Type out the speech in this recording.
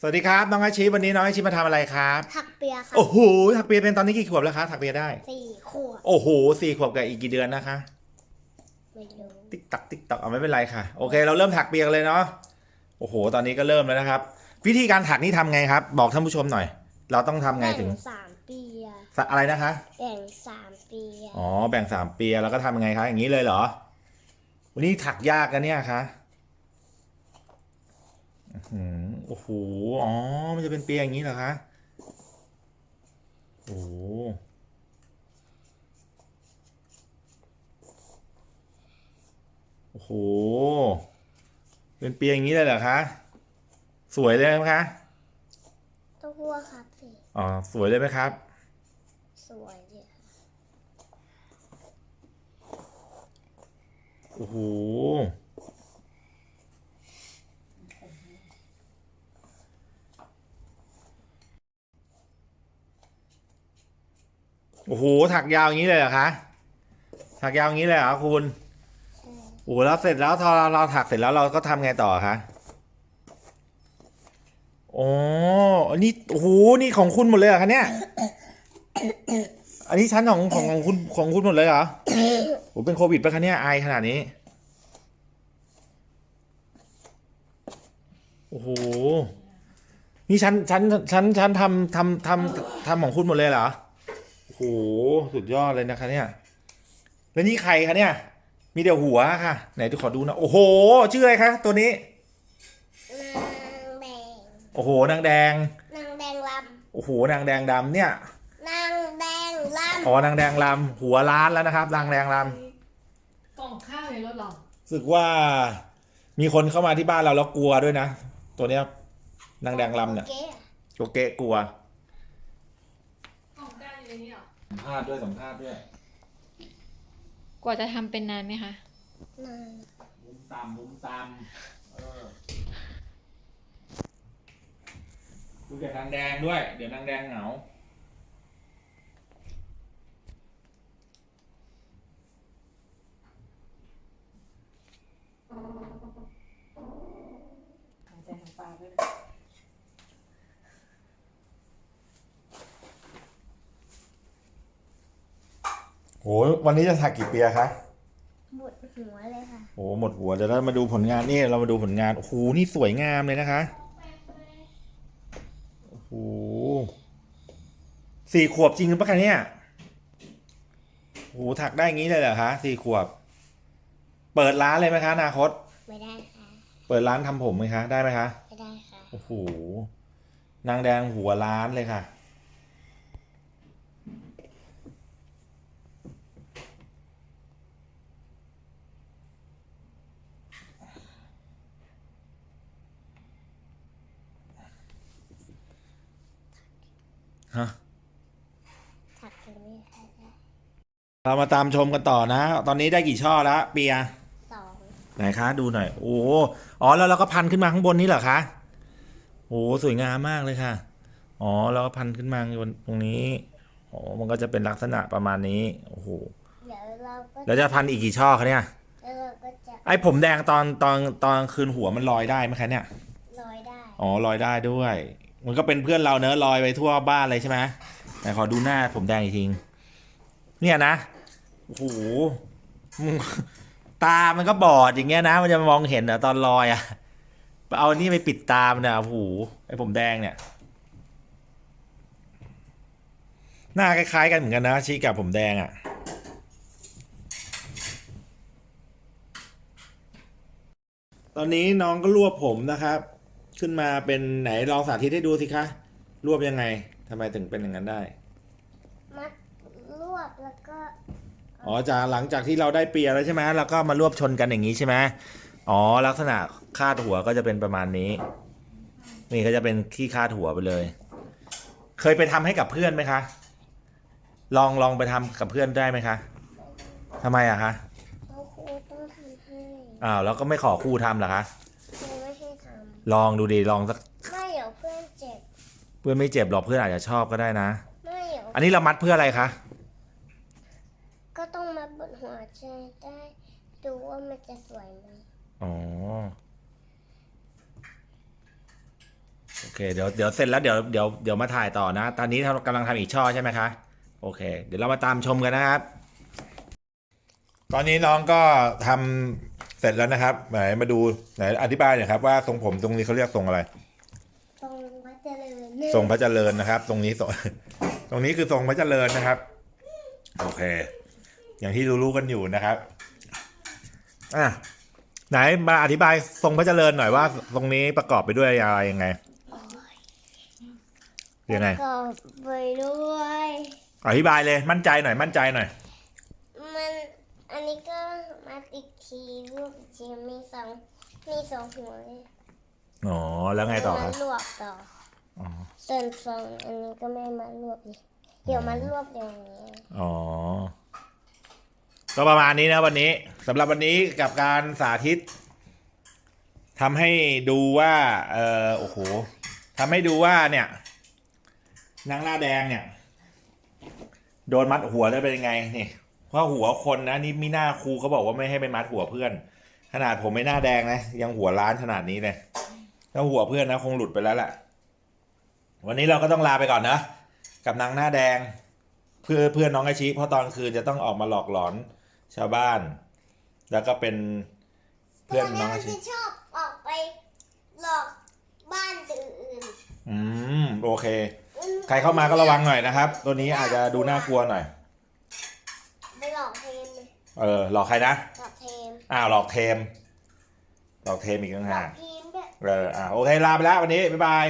สวัสดีครับน้องอาชีวันนี้น้องอาชีมาทำอะไรครับถักเปียครับโอ้โหถักเปียเป็นตอนนี้กี่ขวบแล้วคะถักเปียได้ สี่ขวบโอ้โหสี่ขวบกับอีกกี่เดือนนะคะ ไม่รู้ติ๊กตักติ๊กตักเอาไม่เป็นไรค่ะ โอเค เราเริ่มถักเปียกันเลยเนาะโอ้โห ตอนนี้ก็เริ่มแล้วนะครับ วิธีการถักนี่ทำไงครับ บอกท่านผู้ชมหน่อย เราต้องทำไงถึงแบ่สามเปียสะอะไรนะคะแบ่งสามเปียอ๋อแบ่งสามเปียแล้วก็ทำยังไงคะอย่างนี้เลยเหรอ วันนี้ถักยากกันเนี่ยคะอื้อหือ โอ้โห อ๋อ มันจะเป็นเปียอย่างนี้เหรอคะ โอ้โหโอ้โห เป็นเปียอย่างนี้เลยเหรอคะ สวยเลยไหมคะต้องหัวครับสิอ๋อ สวยเลยไหมครับ สวยดีค่ะโอ้โห โอ้โหถักยาวอย่างนี้เลยเหรอคะถักยาวอย่างนี้เลยเหรอคุณโอ้โหแล้วเสร็จแล้วพอเราเราถักเสร็จแล้วเราก็ทำไงต่อคะโอ้นนี้โอ้โหนี่ของคุณหมดเลยเหรอคะเนี่ย อันนี้ชั้นของของของคุณของคุณหมดเลยเหรอโอ้เป็นโควิดปะคะเนี่ยไอขนาดนี้โอ้โห นี่ชั้นชั้นชั้นชั้นทำทำทำทำของคุณหมดเลยเหรอ โอ้โหสุดยอดเลยนะคะเนี่ย แล้วนี่ใครคะเนี่ย มีเดี๋ยวหัวค่ะ ไหนจะขอดูนะ โอ้โห ชื่ออะไรคะตัวนี้ นางแดงโอ้โห นางแดง นางแดงลโอ้โห นางแดงดำเนี่ยำนางแดงลอ๋อ นางแดงลำหัวล้านแล้วนะครับ นางแดงลำกล่องข้าวในรถเหรอำรู้สึกว่า มีคนเข้ามาที่บ้านเราแล้วกลัวด้วยนะ ตัวเนี้ยนางแดงลำเนี่ย โอเคอะโกเกะกลัว กล่องข้าวอยู่ในนี้เหรอ สัมภาษณ์ด้วยสัมภาษณ์ด้วยกว่าจะทำเป็นนานไหมคะนางมุมต่ำมุมต่ำเออดูกับนางแดงด้วย เดี๋ยวนางแดงเหงา หายใจทางปากด้วย โหวันนี้จะถักกี่เปียคะหมดหัวเลยค่ะโหหมดหัวเดี๋ยวเรามาดูผลงานนี่เรามาดูผลงานโอ้โหนี่สวยงามเลยนะคะโอ้โหสี่ขวบจริงหรือเปล่าคะเนี่ยโอ้โหถักได้อย่างนี้เลยเหรอคะสี่ขวบ เปิดร้านเลยไหมคะอนาคต ไม่ได้ค่ะเปิดร้านทำผมไหมคะ ได้ไหมคะ ไม่ได้ค่ะ โอ้โห นางแดงหัวล้านเลยค่ะฮะ ถักตรงนี้ค่ะได้ เรามาตามชมกันต่อนะ ตอนนี้ได้กี่ช่อแล้วเปียสองไหนคะ ดูหน่อย โอ้โหอ๋อแล้วเราก็พันขึ้นมาข้างบนนี้เหรอคะโอ้โหสวยงามมากเลยค่ะ อ๋อแล้วก็พันขึ้นมาบนตรงนี้อ๋อมันก็จะเป็นลักษณะประมาณนี้โอ้โหเดี๋ยวเราก็แล้วจะพันอีกกี่ช่อคะเนี่ยแล้วเราก็จะไอ้ผมแดงตอนตอนตอนคืนหัวมันลอยได้ไหมคะเนี่ยลอยได้อ๋อลอยได้ด้วย มันก็เป็นเพื่อนเราเนอะลอยไปทั่วบ้านเลยใช่ไหมไหนขอดูหน้าผมแดงอีกทีเนี่ยนะ โอ้โหมึงตามันก็บอดอย่างเงี้ยนะ มันจะมองเห็นเหรอตอนลอยอะเอานี่ไปปิดตามันนะโอ้โหไอผมแดงเนี่ย หน้าคล้ายๆกันเหมือนกันนะชี้กับผมแดงอะตอนนี้น้องก็รวบผมนะครับ ขึ้นมาเป็นไหนลองสาธิตให้ดูสิคะรวบยังไงทำไมถึงเป็นอย่างนั้นได้ มัดรวบแล้วก็ อ๋อจากหลังจากที่เราได้เปียแล้วใช่ไหมแล้วก็มารวบชนกันอย่างนี้ใช่ไหมอ๋อลักษณะคาดหัวก็จะเป็นประมาณนี้ นี่ก็จะเป็นที่คาดหัวไปเลย เคยไปทำให้กับเพื่อนไหมคะ ลองลองไปทำกับเพื่อนได้ไหมคะทำไมอะคะเขาครูต้องทำให้อ้าวแล้วก็ไม่ขอครูทำเหรอคะครูไม่ให้ทลองดูดิลองสักำไม่เดี๋ยวเพื่อนเจ็บเพื่อนไม่เจ็บหรอกเพื่อนอาจจะชอบก็ได้นะ ไม่เดี๋ยวอันนี้เรามัดเพื่ออะไรคะ ก็ต้องมาบนหัวใจ ได้ดูว่ามันจะสวยไหมอ๋อ โอเคเค เดี๋ยวเดี๋ยวเสร็จแล้วเดี๋ยวเดี๋ยวเดี๋ยวมาถ่ายต่อนะ ตอนนี้เรากำลังทำอีกช่อใช่ไหมคะ โอเค เดี๋ยวเรามาตามชมกันนะครับ ตอนนี้น้องก็ทำเสร็จแล้วนะครับ ไหนมาดูไหนอธิบายหน่อยครับว่าทรงผมตรงนี้เขาเรียกทรงอะไรตรงวัดเจริญทรงพระเจริญนะครับ ตรงนี้ทรงตรงนี้คือทรงพระเจริญนะครับ โอเค อย่างที่รู้ๆกันอยู่นะครับ อะไหนมาอธิบายทรงพระเจริญหน่อยว่าตรงนี้ประกอบไปด้วยอะไรยังไงยังไง ก็ไปด้วย อธิบายเลยมั่นใจหน่อยมั่นใจหน่อย มันอันนี้ก็มาติดทีลูกทีมีสองมีสองหัวเลยอ๋อแล้วไงต่อคมารับลวกต่ออ๋อส่วนสองอันนี้ก็ไม่มาลวกอีกเดี๋ยวมาลวกอย่างนี้อ๋อ ก็ประมาณนี้นะวันนี้สำหรับวันนี้กับการสาธิตทำให้ดูว่า เออโอ้โหทำให้ดูว่าเนี่ยนางหน้าแดงเนี่ย โดนมัดหัวแล้วเป็นยังไงนี่เพราะหัวคนนะนี่มีหน้าครูเขาบอกว่าไม่ให้ไปมัดหัวเพื่อน ขนาดผมไม่หน้าแดงนะยังหัวล้านขนาดนี้เลยถ้าหัวเพื่อนนะคงหลุดไปแล้วแหละวันนี้เราก็ต้องลาไปก่อนนะกับนางหน้าแดง เพื่อเพื่อนน้องอาชิเพราะตอนคืนจะต้องออกมาหลอกหลอน ชาวบ้าน แล้วก็เป็นเพื่อนน้องอาชิจะชอบออกไปหลอกบ้านอื่นอืมโอเคๆใครเข้ามาก็ระวังหน่อยนะครับ ตัวนี้อาจจะดูน่ากลัวหน่อย ไปหลอกเทมเลยเออหลอกใครนะหลอกเทมอ้าวหลอกเทมหลอกเทมอีกต่างหลอหากกทีมด้วย เอออ่าโอเคลาไปแล้ววันนี้บ๊ายบาย